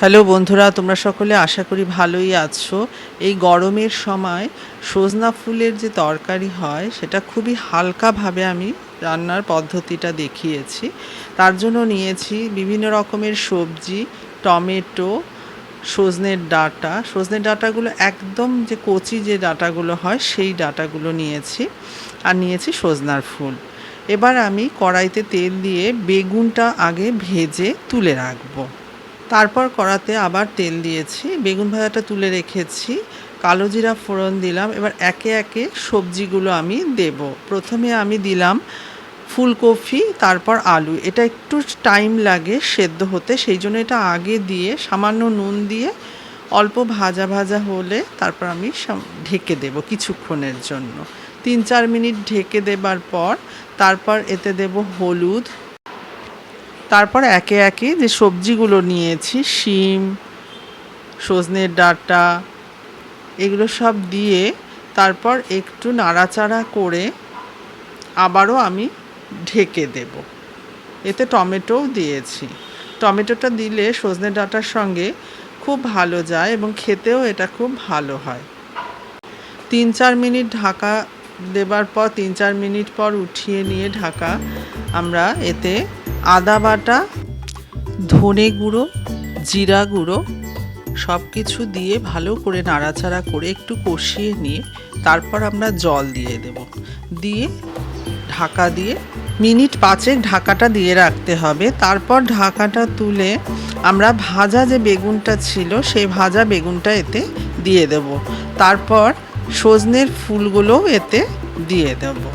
Hello বন্ধুরা, তোমরা সকলে আশা করি ভালোই আছো। এই গরমের সময় সজনা ফুলের যে তরকারি হয়, সেটা খুবই হালকাভাবে আমি রান্নার পদ্ধতিটা দেখিয়েছি। তার জন্য নিয়েছি বিভিন্ন রকমের সবজি, টমেটো, সজনের ডাঁটা। সজনের ডাঁটাগুলো একদম যে কচি যে ডাঁটাগুলো হয়, সেই ডাঁটাগুলো নিয়েছি আর নিয়েছি সজনার ফুল। এবার আমি কড়াইতে তেল দিয়ে বেগুনটা আগে ভেজে তুলে রাখব। তারপর কড়াতে আবার তেল দিয়েছি। বেগুন ভাজাটা তুলে রেখেছি। কালো জিরা ফোড়ন দিলাম। এবার একে একে সবজিগুলো আমি দেব। প্রথমে আমি দিলাম ফুলকপি, তারপর আলু। এটা একটু টাইম লাগে সেদ্ধ হতে। সেই জন্য এটা আগে দিয়ে সামান্য নুন দিয়ে অল্প ভাজা ভাজা হলে তারপর আমি ঢেকে দেব কিছুক্ষণের জন্য। তিন চার মিনিট ঢেকে দেবার পর তারপর এতে দেব হলুদ তারপর একে একে যে সবজিগুলো নিয়েছি, শিম, সজনের ডাঁটা, এগুলো সব দিয়ে তারপর একটু নাড়াচাড়া করে আবারও আমি ঢেকে দেব। এতে টমেটোও দিয়েছি। টমেটোটা দিলে সজনে ডাঁটার সঙ্গে খুব ভালো যায় এবং খেতেও এটা খুব ভালো হয়। তিন চার মিনিট ঢাকা দেবার পর, তিন চার মিনিট পর উঠিয়ে নিয়ে ঢাকা আমরা এতে আদা বাটা, ধনে গুঁড়ো, জিরা গুঁড়ো সব কিছু দিয়ে ভালো করে নাড়াচাড়া করে একটু কষিয়ে নিয়ে তারপর আমরা জল দিয়ে দেব। দিয়ে ঢাকা দিয়ে মিনিট পাঁচেক ঢাকাটা দিয়ে রাখতে হবে। তারপর ঢাকাটা তুলে আমরা ভাজা যে বেগুনটা ছিল সেই ভাজা বেগুনটা এতে দিয়ে দেব। তারপর সজনের ফুলগুলোও এতে দিয়ে দেবো।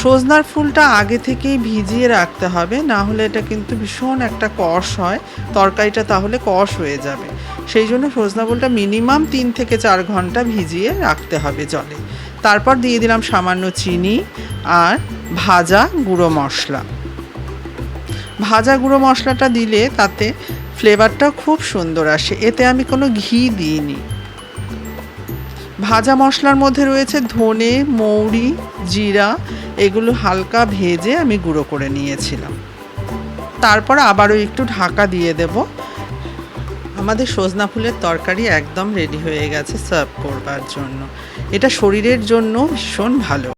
সজনার ফুলটা আগে থেকেই ভিজিয়ে রাখতে হবে, না হলে এটা কিন্তু ভীষণ একটা কষ হয়। তরকারিটা তাহলে কষ হয়ে যাবে। সেই জন্য সজনা ফুলটা মিনিমাম তিন থেকে চার ঘণ্টা ভিজিয়ে রাখতে হবে জলে। তারপর দিয়ে দিলাম সামান্য চিনি আর ভাজা গুঁড়ো মশলা। ভাজা গুঁড়ো মশলাটা দিলে তাতে ফ্লেভারটা খুব সুন্দর আসে। এতে আমি কোনো ঘি দিইনি। ভাজা মশলার মধ্যে রয়েছে ধনে, মৌরি, জিরা, এগুলো হালকা ভেজে আমি গুঁড়ো করে নিয়েছিলাম। তারপর আবারও একটু ঢাকা দিয়ে দেব। আমাদের সজনা ফুলের তরকারি একদম রেডি হয়ে গেছে সার্ভ করবার জন্য। এটা শরীরের জন্য ভীষণ ভালো।